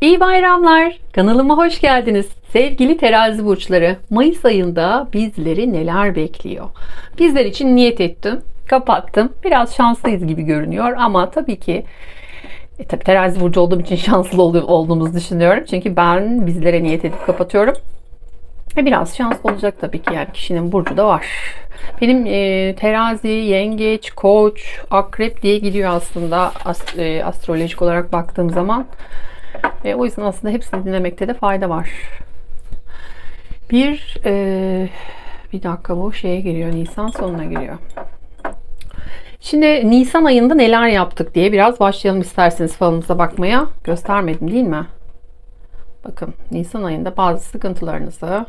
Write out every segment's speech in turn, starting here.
İyi bayramlar. Kanalıma hoş geldiniz. Sevgili terazi burçları, Mayıs ayında bizleri neler bekliyor? Bizler için niyet ettim, kapattım. Biraz şanslıyız gibi görünüyor ama tabii ki e, tabii terazi burcu olduğum için şanslı ol- olduğumuzu düşünüyorum. Çünkü ben bizlere niyet edip kapatıyorum. E, biraz şanslı olacak tabii ki yani kişinin burcu da var. Benim e, terazi, yengeç, koç, akrep diye gidiyor aslında as- e, astrolojik olarak baktığım zaman. E, o yüzden aslında hepsini dinlemekte de fayda var. Bir e, bir dakika bu şeye giriyor. Nisan sonuna giriyor. Şimdi Nisan ayında neler yaptık diye biraz başlayalım isterseniz falınıza bakmaya. Göstermedim değil mi? Bakın Nisan ayında bazı sıkıntılarınızı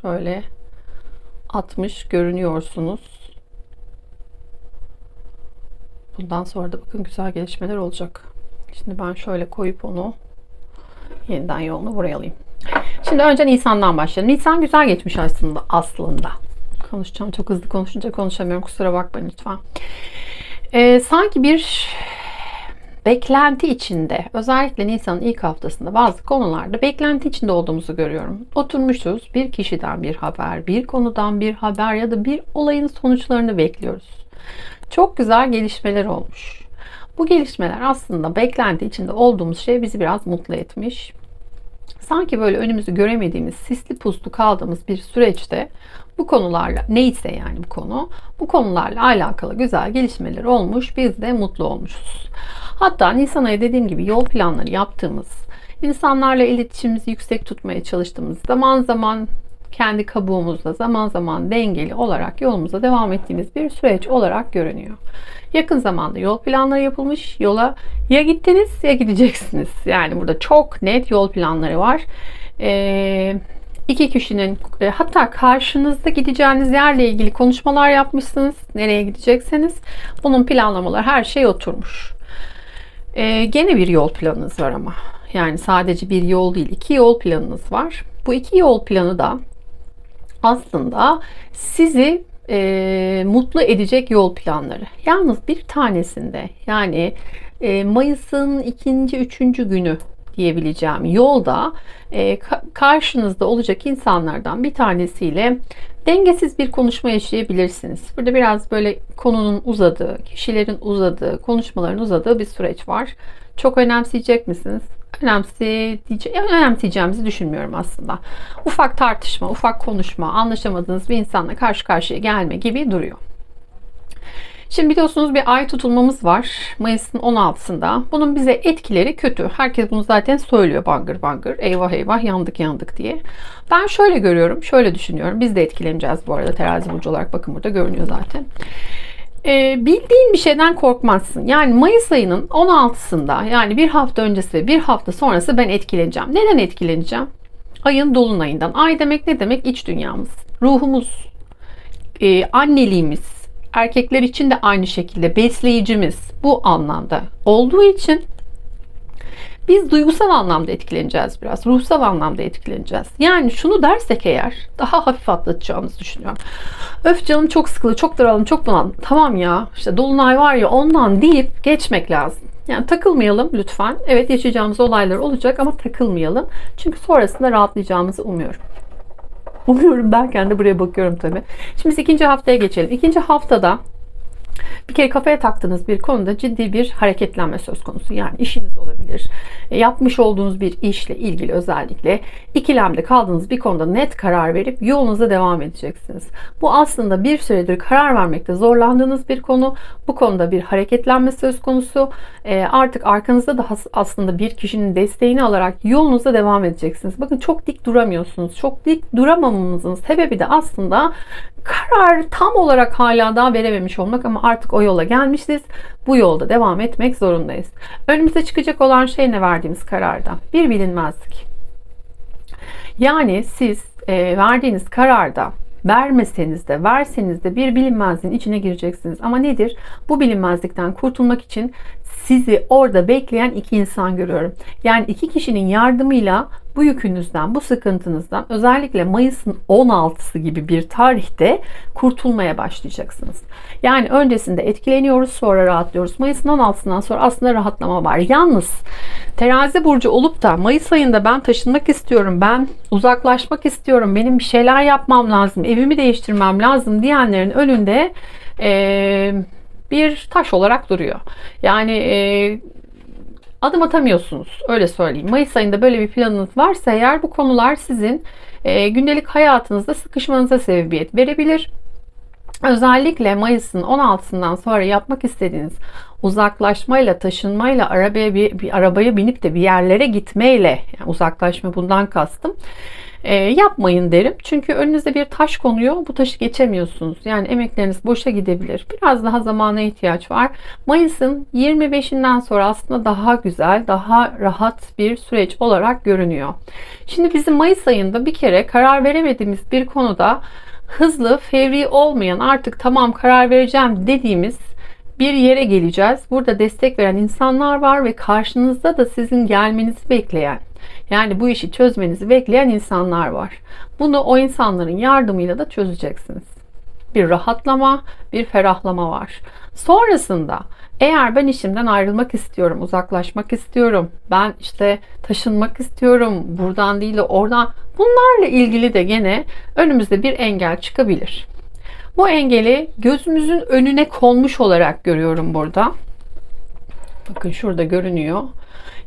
şöyle atmış görünüyorsunuz. Bundan sonra da bakın güzel gelişmeler olacak. Şimdi ben şöyle koyup onu yeniden yolunu buraya alayım. Şimdi önce Nisan'dan başlayalım. Nisan güzel geçmiş aslında aslında. Konuşacağım çok hızlı konuşunca konuşamıyorum. Kusura bakmayın lütfen. Ee, sanki bir beklenti içinde özellikle Nisan'ın ilk haftasında bazı konularda beklenti içinde olduğumuzu görüyorum. Oturmuşuz bir kişiden bir haber, bir konudan bir haber ya da bir olayın sonuçlarını bekliyoruz. Çok güzel gelişmeler olmuş. Bu gelişmeler aslında beklenti içinde olduğumuz şey bizi biraz mutlu etmiş. Sanki böyle önümüzü göremediğimiz, sisli puslu kaldığımız bir süreçte bu konularla neyse yani bu konu, bu konularla alakalı güzel gelişmeler olmuş. Biz de mutlu olmuşuz. Hatta Nisan ayı dediğim gibi yol planları yaptığımız, insanlarla iletişimimizi yüksek tutmaya çalıştığımız, zaman zaman kendi kabuğumuzda zaman zaman dengeli olarak yolumuza devam ettiğimiz bir süreç olarak görünüyor. Yakın zamanda yol planları yapılmış. Yola ya gittiniz ya gideceksiniz. Yani burada çok net yol planları var. Ee, iki kişinin e, hatta karşınızda gideceğiniz yerle ilgili konuşmalar yapmışsınız. Nereye gidecekseniz bunun planlamaları her şey oturmuş. Ee, gene bir yol planınız var ama. Yani sadece bir yol değil iki yol planınız var. Bu iki yol planı da aslında sizi e, mutlu edecek yol planları. Yalnız bir tanesinde yani e, Mayıs'ın ikinci, üçüncü günü diyebileceğim yolda e, ka- karşınızda olacak insanlardan bir tanesiyle dengesiz bir konuşma yaşayabilirsiniz. Burada biraz böyle konunun uzadığı, kişilerin uzadığı, konuşmaların uzadığı bir süreç var. Çok önemseyecek misiniz? Önemseyece önemseyeceğimizi düşünmüyorum aslında. Ufak tartışma, ufak konuşma, anlaşamadığınız bir insanla karşı karşıya gelme gibi duruyor. Şimdi biliyorsunuz bir ay tutulmamız var. Mayıs'ın 16'sında. Bunun bize etkileri kötü. Herkes bunu zaten söylüyor bangır bangır. Eyvah eyvah yandık yandık diye. Ben şöyle görüyorum, şöyle düşünüyorum. Biz de etkileneceğiz bu arada terazi burcu olarak. Bakın burada görünüyor zaten. Ee, bildiğin bir şeyden korkmazsın. Yani Mayıs ayının 16'sında yani bir hafta öncesi ve bir hafta sonrası ben etkileneceğim. Neden etkileneceğim? Ayın dolunayından. Ay demek ne demek? İç dünyamız, ruhumuz, e, anneliğimiz, erkekler için de aynı şekilde besleyicimiz bu anlamda olduğu için biz duygusal anlamda etkileneceğiz biraz. Ruhsal anlamda etkileneceğiz. Yani şunu dersek eğer daha hafif atlatacağımızı düşünüyorum. Öf canım çok sıkılı, çok daralım, çok bunalım. Tamam ya işte dolunay var ya ondan deyip geçmek lazım. Yani takılmayalım lütfen. Evet yaşayacağımız olaylar olacak ama takılmayalım. Çünkü sonrasında rahatlayacağımızı umuyorum. Umuyorum derken de buraya bakıyorum tabii. Şimdi ikinci haftaya geçelim. İkinci haftada bir kere kafaya taktığınız bir konuda ciddi bir hareketlenme söz konusu. Yani işiniz olabilir. E, Yapmış olduğunuz bir işle ilgili özellikle ikilemde kaldığınız bir konuda net karar verip yolunuza devam edeceksiniz. Bu aslında bir süredir karar vermekte zorlandığınız bir konu. Bu konuda bir hareketlenme söz konusu. E, Artık arkanızda da aslında bir kişinin desteğini alarak yolunuza devam edeceksiniz. Bakın çok dik duramıyorsunuz. Çok dik duramamanızın sebebi de aslında karar tam olarak hala daha verememiş olmak ama artık o yola gelmişiz. Bu yolda devam etmek zorundayız. Önümüze çıkacak olan şey ne verdiğimiz kararda? Bir bilinmezlik. Yani siz e, verdiğiniz kararda vermeseniz de verseniz de bir bilinmezliğin içine gireceksiniz. Ama nedir? Bu bilinmezlikten kurtulmak için sizi orada bekleyen iki insan görüyorum. Yani iki kişinin yardımıyla bu yükünüzden, bu sıkıntınızdan özellikle Mayıs'ın 16'sı gibi bir tarihte kurtulmaya başlayacaksınız. Yani öncesinde etkileniyoruz sonra rahatlıyoruz. Mayıs'ın 16'sından sonra aslında rahatlama var. Yalnız terazi burcu olup da Mayıs ayında ben taşınmak istiyorum, ben uzaklaşmak istiyorum, benim bir şeyler yapmam lazım, evimi değiştirmem lazım diyenlerin önünde ee, bir taş olarak duruyor. Yani e, adım atamıyorsunuz. Öyle söyleyeyim. Mayıs ayında böyle bir planınız varsa eğer bu konular sizin e, gündelik hayatınızda sıkışmanıza sebebiyet verebilir. Özellikle Mayıs'ın 16'sından sonra yapmak istediğiniz uzaklaşmayla, taşınmayla, arabaya bir, bir arabaya binip de bir yerlere gitmeyle, yani uzaklaşma bundan kastım e, yapmayın derim. Çünkü önünüzde bir taş konuyor. Bu taşı geçemiyorsunuz. Yani emekleriniz boşa gidebilir. Biraz daha zamana ihtiyaç var. Mayıs'ın 25'inden sonra aslında daha güzel, daha rahat bir süreç olarak görünüyor. Şimdi bizim Mayıs ayında bir kere karar veremediğimiz bir konuda hızlı, fevri olmayan artık tamam karar vereceğim dediğimiz bir yere geleceğiz. Burada destek veren insanlar var ve karşınızda da sizin gelmenizi bekleyen yani bu işi çözmenizi bekleyen insanlar var. Bunu o insanların yardımıyla da çözeceksiniz. Bir rahatlama, bir ferahlama var. Sonrasında eğer ben işimden ayrılmak istiyorum, uzaklaşmak istiyorum, ben işte taşınmak istiyorum, buradan değil de oradan bunlarla ilgili de gene önümüzde bir engel çıkabilir. Bu engeli gözümüzün önüne konmuş olarak görüyorum burada. Bakın şurada görünüyor.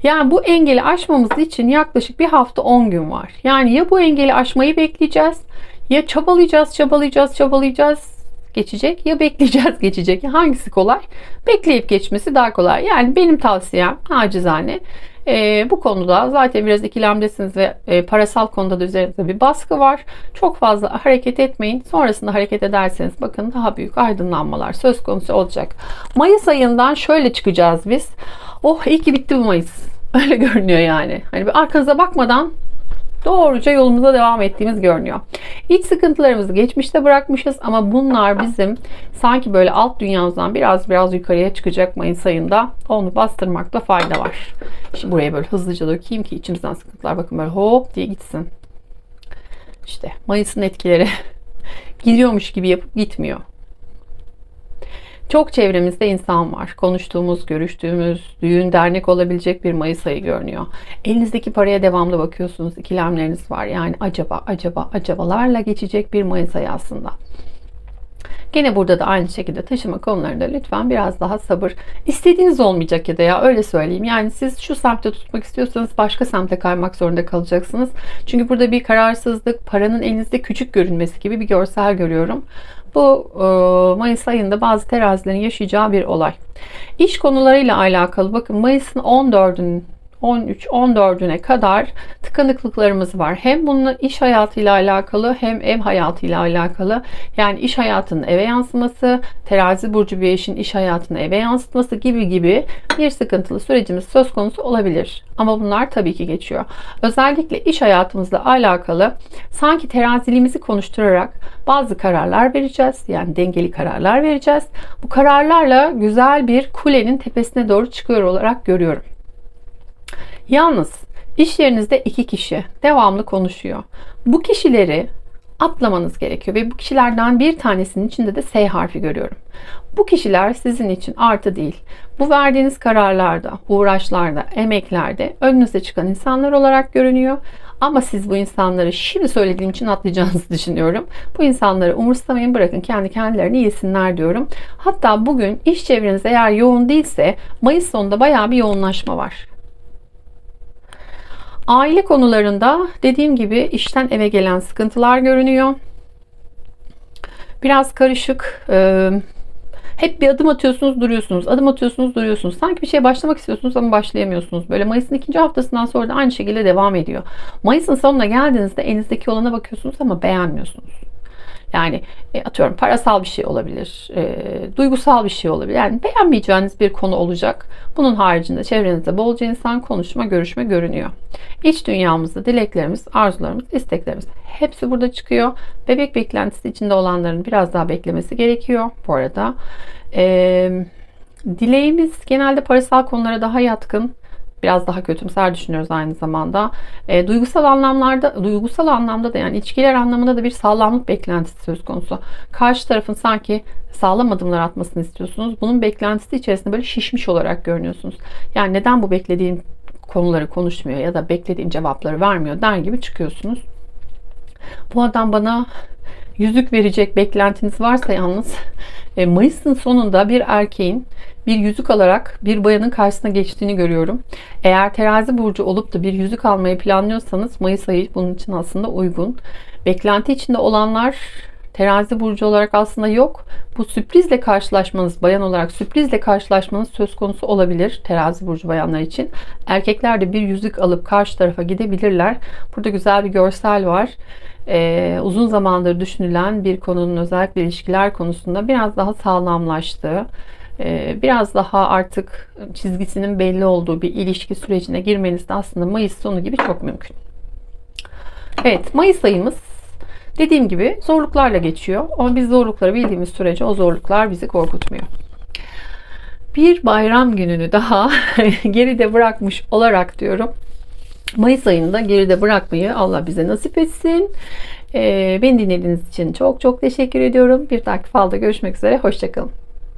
Yani bu engeli aşmamız için yaklaşık bir hafta 10 gün var. Yani ya bu engeli aşmayı bekleyeceğiz ya çabalayacağız, çabalayacağız, çabalayacağız geçecek ya bekleyeceğiz geçecek. Hangisi kolay? Bekleyip geçmesi daha kolay. Yani benim tavsiyem acizane e, bu konuda zaten biraz ikilemdesiniz ve e, parasal konuda da üzerinizde bir baskı var. Çok fazla hareket etmeyin. Sonrasında hareket ederseniz bakın daha büyük aydınlanmalar söz konusu olacak. Mayıs ayından şöyle çıkacağız biz. Oh iyi ki bitti bu Mayıs. Öyle görünüyor yani. Hani bir arkanıza bakmadan doğruca yolumuza devam ettiğimiz görünüyor. İç sıkıntılarımızı geçmişte bırakmışız ama bunlar bizim sanki böyle alt dünyamızdan biraz biraz yukarıya çıkacak Mayıs ayında. Onu bastırmakta fayda var. Şimdi buraya böyle hızlıca dökeyim ki içimizden sıkıntılar bakın böyle hop diye gitsin. İşte Mayıs'ın etkileri gidiyormuş gibi yapıp gitmiyor. Çok çevremizde insan var. Konuştuğumuz, görüştüğümüz, düğün, dernek olabilecek bir Mayıs ayı görünüyor. Elinizdeki paraya devamlı bakıyorsunuz. ikilemleriniz var. Yani acaba, acaba, acabalarla geçecek bir Mayıs ayı aslında. Gene burada da aynı şekilde taşıma konularında lütfen biraz daha sabır. İstediğiniz olmayacak ya da ya öyle söyleyeyim. Yani siz şu semtte tutmak istiyorsanız başka semte kaymak zorunda kalacaksınız. Çünkü burada bir kararsızlık, paranın elinizde küçük görünmesi gibi bir görsel görüyorum. Bu e, Mayıs ayında bazı terazilerin yaşayacağı bir olay. İş konularıyla alakalı bakın Mayıs'ın 14'ünün 13-14'üne kadar tıkanıklıklarımız var. Hem bunun iş hayatıyla alakalı hem ev hayatıyla alakalı. Yani iş hayatının eve yansıması, terazi burcu bir eşin iş hayatını eve yansıtması gibi gibi bir sıkıntılı sürecimiz söz konusu olabilir. Ama bunlar tabii ki geçiyor. Özellikle iş hayatımızla alakalı sanki teraziliğimizi konuşturarak bazı kararlar vereceğiz. Yani dengeli kararlar vereceğiz. Bu kararlarla güzel bir kulenin tepesine doğru çıkıyor olarak görüyorum. Yalnız iş yerinizde iki kişi devamlı konuşuyor. Bu kişileri atlamanız gerekiyor ve bu kişilerden bir tanesinin içinde de S harfi görüyorum. Bu kişiler sizin için artı değil. Bu verdiğiniz kararlarda, uğraşlarda, emeklerde önünüze çıkan insanlar olarak görünüyor. Ama siz bu insanları şimdi söylediğim için atlayacağınızı düşünüyorum. Bu insanları umursamayın bırakın kendi kendilerini yesinler diyorum. Hatta bugün iş çevreniz eğer yoğun değilse Mayıs sonunda bayağı bir yoğunlaşma var. Aile konularında dediğim gibi işten eve gelen sıkıntılar görünüyor. Biraz karışık. E, hep bir adım atıyorsunuz duruyorsunuz. Adım atıyorsunuz duruyorsunuz. Sanki bir şeye başlamak istiyorsunuz ama başlayamıyorsunuz. Böyle Mayıs'ın ikinci haftasından sonra da aynı şekilde devam ediyor. Mayıs'ın sonuna geldiğinizde elinizdeki olana bakıyorsunuz ama beğenmiyorsunuz. Yani e, atıyorum parasal bir şey olabilir, e, duygusal bir şey olabilir. Yani beğenmeyeceğiniz bir konu olacak. Bunun haricinde çevrenizde bolca insan konuşma, görüşme görünüyor. İç dünyamızda dileklerimiz, arzularımız, isteklerimiz hepsi burada çıkıyor. Bebek beklentisi içinde olanların biraz daha beklemesi gerekiyor bu arada. Eee Dileğimiz genelde parasal konulara daha yatkın. Biraz daha kötümser düşünüyoruz aynı zamanda. E, duygusal anlamlarda, duygusal anlamda da yani içkiler anlamında da bir sağlamlık beklentisi söz konusu. Karşı tarafın sanki sağlam adımlar atmasını istiyorsunuz. Bunun beklentisi içerisinde böyle şişmiş olarak görünüyorsunuz. Yani neden bu beklediğim konuları konuşmuyor ya da beklediğim cevapları vermiyor der gibi çıkıyorsunuz. Bu adam bana yüzük verecek beklentiniz varsa yalnız e, Mayıs'ın sonunda bir erkeğin bir yüzük alarak bir bayanın karşısına geçtiğini görüyorum. Eğer terazi burcu olup da bir yüzük almayı planlıyorsanız Mayıs ayı bunun için aslında uygun. Beklenti içinde olanlar terazi burcu olarak aslında yok. Bu sürprizle karşılaşmanız, bayan olarak sürprizle karşılaşmanız söz konusu olabilir terazi burcu bayanlar için. Erkekler de bir yüzük alıp karşı tarafa gidebilirler. Burada güzel bir görsel var. Ee, uzun zamandır düşünülen bir konunun özellikle ilişkiler konusunda biraz daha sağlamlaştığı, e, biraz daha artık çizgisinin belli olduğu bir ilişki sürecine girmeniz de aslında Mayıs sonu gibi çok mümkün. Evet, Mayıs ayımız dediğim gibi zorluklarla geçiyor. Ama biz zorlukları bildiğimiz sürece o zorluklar bizi korkutmuyor. Bir bayram gününü daha geride bırakmış olarak diyorum. Mayıs ayında geride bırakmayı Allah bize nasip etsin. Ee, beni dinlediğiniz için çok çok teşekkür ediyorum. Bir dahaki falda görüşmek üzere. Hoşçakalın.